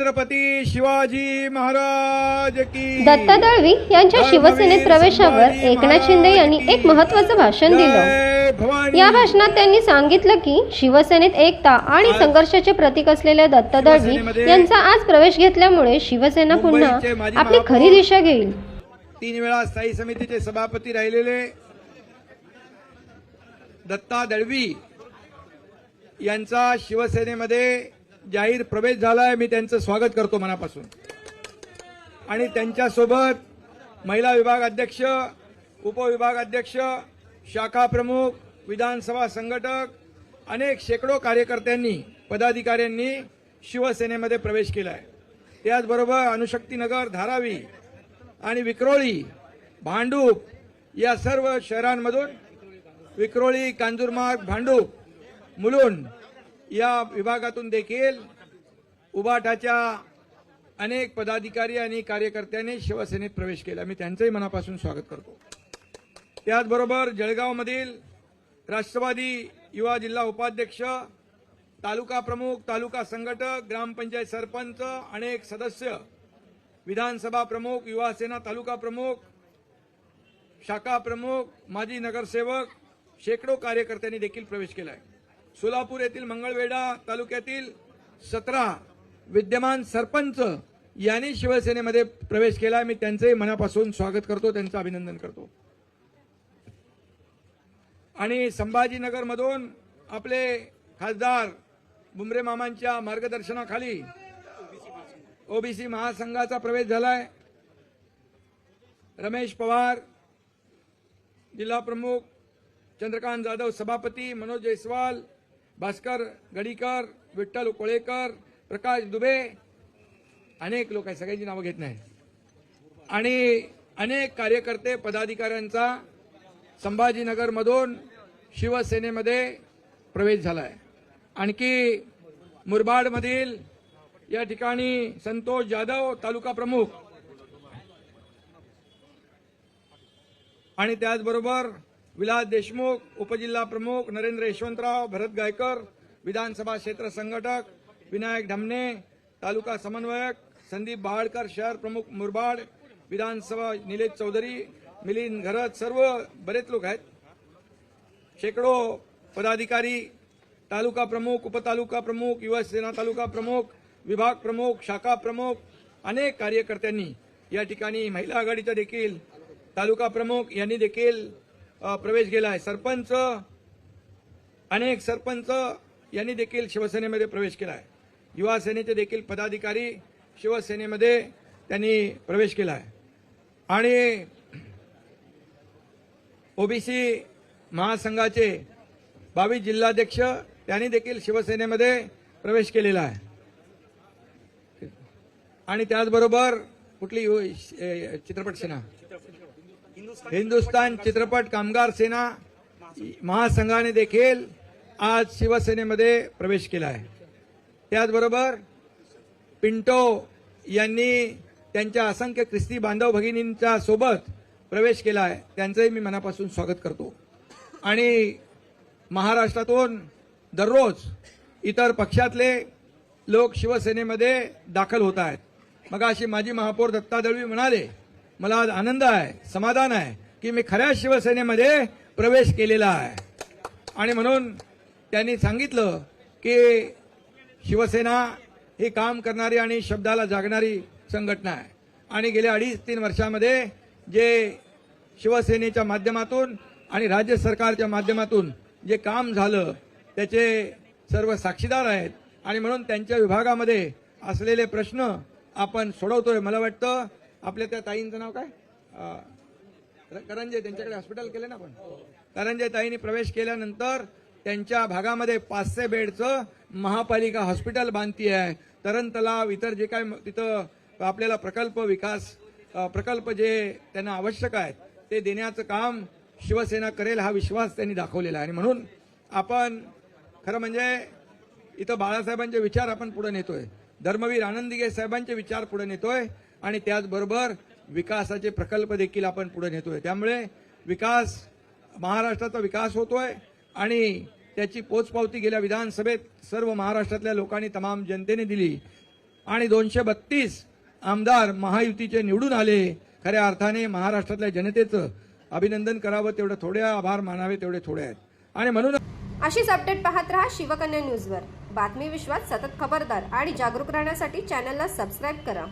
छत्रपती शिवाजी महाराज की दत्ता दळवी यांच्या शिवसेनेत प्रवेशावर एकनाथ शिंदे यांनी एक महत्वाचं भाषण दिलं. या भाषणात त्यांनी सांगितलं की शिवसेनेत एकता आणि संघर्षाचे प्रतीक असलेले दत्ता दळवी यांचा आज प्रवेश घेतल्यामुळे शिवसेना पुन्हा आपली खरी दिशा घेईल. तीन वेळा स्थायी समितीचे सभापती राहिलेले. दत्ता दळवी यांचा शिवसेनेमध्ये जाहीर प्रवेश झालाय मी त्यांचं स्वागत करतो मनापासून. आणि त्यांच्यासोबत महिला विभाग अध्यक्ष उपविभाग अध्यक्ष शाखा प्रमुख विधानसभा संघटक अनेक शेकडो कार्यकर्त्यांनी पदाधिकाऱ्यांनी शिवसेनेमध्ये प्रवेश केला आहे त्याचबरोबर अनुशक्तीनगर धारावी आणि विक्रोळी भांडूप या सर्व शहरांमधून विक्रोळी कांजूरमार्ग भांडूप मुलुंड या विभागातून देखील उबाटाच्या अनेक पदाधिकारी आणि कार्यकर्त्यांनी शिवसेनेत प्रवेश केला. मी त्यांचंही मनापासून स्वागत करतो. त्याचबरोबर जळगावमधील राष्ट्रवादी युवा जिल्हा उपाध्यक्ष तालुका प्रमुख तालुका संघटक ग्रामपंचायत सरपंच अनेक सदस्य विधानसभा प्रमुख युवा सेना तालुका प्रमुख शाखा प्रमुख माजी नगरसेवक शेकडो कार्यकर्त्यांनी देखील प्रवेश केला आहे सोलापूर येथील मंगळवेढा तालुक्यातील सतरा विद्यमान सरपंच यांनी शिवसेनेमध्ये प्रवेश केला. मी त्यांचंही मनापासून स्वागत करतो त्यांचं अभिनंदन करतो. आणि संभाजीनगरमधून आपले खासदार बुमरे मामांच्या मार्गदर्शनाखाली ओबीसी महासंघाचा प्रवेश झालाय. रमेश पवार जिल्हा प्रमुख चंद्रकांत जाधव सभापती मनोज जयस्वाल भास्कर गडीकर विठ्ठल कोळेकर प्रकाश दुबे. अनेक लोक आहेत सगळ्यांची नावं घेत नाही. आणि अनेक कार्यकर्ते पदाधिकाऱ्यांचा संभाजीनगरमधून शिवसेनेमध्ये प्रवेश झाला आहे आणखी मुरबाडमधील या ठिकाणी संतोष जाधव तालुका प्रमुख. आणि त्याचबरोबर विलास देशमुख उपजिल्हा प्रमुख नरेंद्र यशवंतराव भरत गायकर विधानसभा क्षेत्र संघटक विनायक ढमणे तालुका समन्वयक संदीप बहाडकर शहर प्रमुख मुरबाड विधानसभा निलेश चौधरी मिलिंद घरत सर्व बरेच लोक आहेत. शेकडो पदाधिकारी तालुका प्रमुख उपतालुका प्रमुख युवा सेना तालुका प्रमुख विभाग प्रमुख शाखा प्रमुख अनेक कार्यकर्त्यांनी या ठिकाणी महिला आघाडीचा देखील तालुका प्रमुख यांनी देखील प्रवेश केला आहे. सरपंच अनेक सरपंच यांनी देखील शिवसेनेमध्ये प्रवेश केला आहे. युवा सेनेचे देखील पदाधिकारी शिवसेनेमध्ये त्यांनी प्रवेश केला आहे. आणि ओबीसी महासंघाचे बावीस जिल्हाध्यक्ष त्यांनी देखील शिवसेनेमध्ये प्रवेश केलेला आहे. आणि त्याचबरोबर कुठली चित्रपट सेना? हिंदुस्तान चित्रपट कामगार सेना महासंघाने देखील आज शिवसेनेमध्ये प्रवेश केला आहे. त्याचबरोबर पिंटो यांनी त्यांच्या असंख्य ख्रिस्ती बांधव भगिनींच्या सोबत प्रवेश केला आहे. त्यांचंही मी मनापासून स्वागत करतो. आणि महाराष्ट्रातून दररोज इतर पक्षातले लोक शिवसेनेमध्ये दाखल होत आहेत. मग अशी माजी महापौर दत्ता दळवी म्हणाले मला आज आनंद आहे समाधान आहे की मी खऱ्या शिवसेनेमध्ये प्रवेश केलेला आहे. आणि म्हणून त्यांनी सांगितलं की शिवसेना ही काम करणारी आणि शब्दाला जागणारी संघटना आहे. आणि गेल्या अडीच तीन वर्षामध्ये जे शिवसेनेच्या माध्यमातून आणि राज्य सरकारच्या माध्यमातून जे काम झालं त्याचे सर्व साक्षीदार आहेत. आणि म्हणून त्यांच्या विभागामध्ये असलेले प्रश्न आपण सोडवतोय मला वाटतं. आपल्या त्या ताईंचं नाव काय? अं, करंजे त्यांच्याकडे हॉस्पिटल केलं ना आपण. करंजे ताईंनी प्रवेश केल्यानंतर त्यांच्या भागामध्ये पाचशे बेडचं महापालिका हॉस्पिटल बांधती आहे. तरण तलाव इतर जे काय म- तिथं आपल्याला प्रकल्प विकास प्रकल्प जे त्यांना आवश्यक आहेत ते देण्याचं काम शिवसेना करेल हा विश्वास त्यांनी दाखवलेला आहे. आणि म्हणून आपण खरं म्हणजे इथं बाळासाहेबांचे विचार आपण पुढे नेतोय. धर्मवीर आनंदीगे साहेबांचे विचार पुढे नेतोय आणि त्याचबरोबर विकासाचे प्रकल्प देखील आपण पुढे नेतोय. त्यामुळे विकास महाराष्ट्राचा विकास होतोय आणि त्याची पोचपावती गेल्या विधानसभेत सर्व महाराष्ट्रातल्या लोकांनी तमाम जनतेने दिली. आणि दोनशे बत्तीस आमदार महायुतीचे निवडून आले. खऱ्या अर्थाने महाराष्ट्रातल्या जनतेचं अभिनंदन करावं तेवढं थोडे आभार मानावे तेवढे थोडे आहेत. आणि म्हणून अशीच अपडेट पाहत राहा शिवकन्या न्यूजवर बातमी विश्वात सतत खबरदार आणि जागरूक राहण्यासाठी चॅनलला सबस्क्राईब करा.